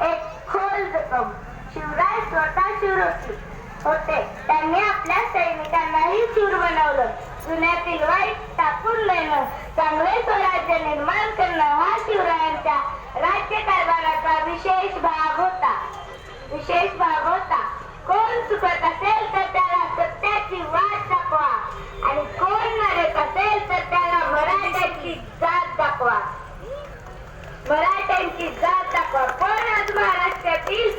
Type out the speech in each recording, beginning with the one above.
एक खोल जखम. शिवराय स्वतः शूर होते. त्यांनी आपल्या सैनिकांनाही शूर बनवलं. जुन्यातील वाईट टाकून देणं चांगले स्वराज्य निर्माण करणं हा शिवरायांच्या राज्यकारभाराचा विशेष भाग होता विशेष भाग होता कोण चुकत असेल तर त्याला सत्याची वाट दाखवा आणि कोण नरत असेल तर त्याला मराठ्याची जात दाखवा मराठ्यांची जात दाखवा. पण आज महाराष्ट्रातील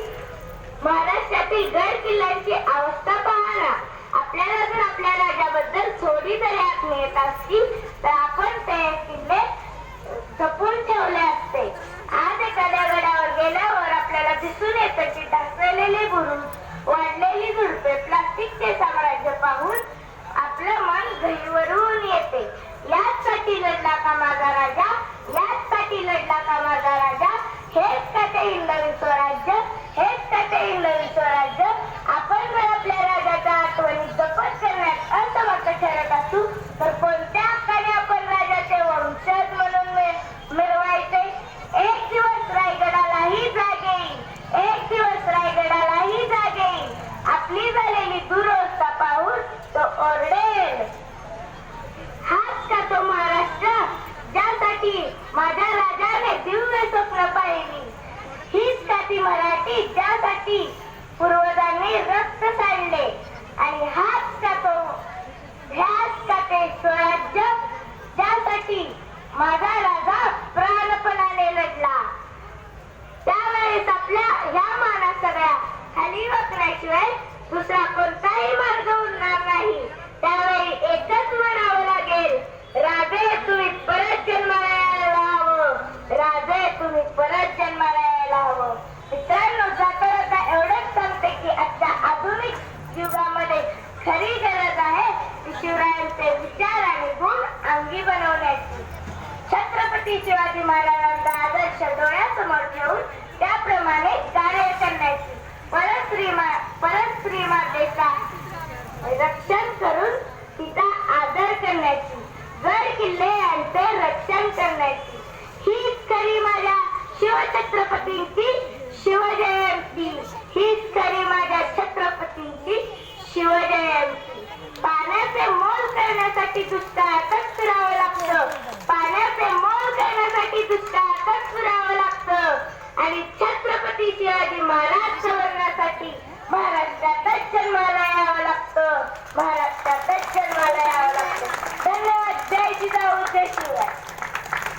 महाराष्ट्रातील गड किल्ल्यांची अवस्था पहा आपल्याला जर आपल्या राजाबद्दल थोडी तरी आत्मीयता येत Yeah. Hey. ज्यासाठी पूर्वजांनी रक्त सांडले आणि हाच का तो ह्याच का ते स्वराज्य ज्यासाठी माझा राजा प्राणपणाने लढला. त्यावेळेस आपल्या ह्या माना सगळ्या खाली वाकण्याशिवाय दुसरा कोणताही मार्ग छत्रपती शिवाजी महाराजांचा आदर्श डोळ्यासमोर ठेवून त्याप्रमाणे कार्य करण्याची परस्त्रीमा श्री मा- मातेचा रक्षण करून तिचा आदर करण्याची. गड किल्ले यांचे रक्षण करण्याची. हीच खरी माझ्या शिवछत्रपतींची शिवजयंती. हीच खरी माझ्या छत्रपतींची शिवजयंती. पाण्याचे मोल करण्यासाठी दुष्काळातच fuck.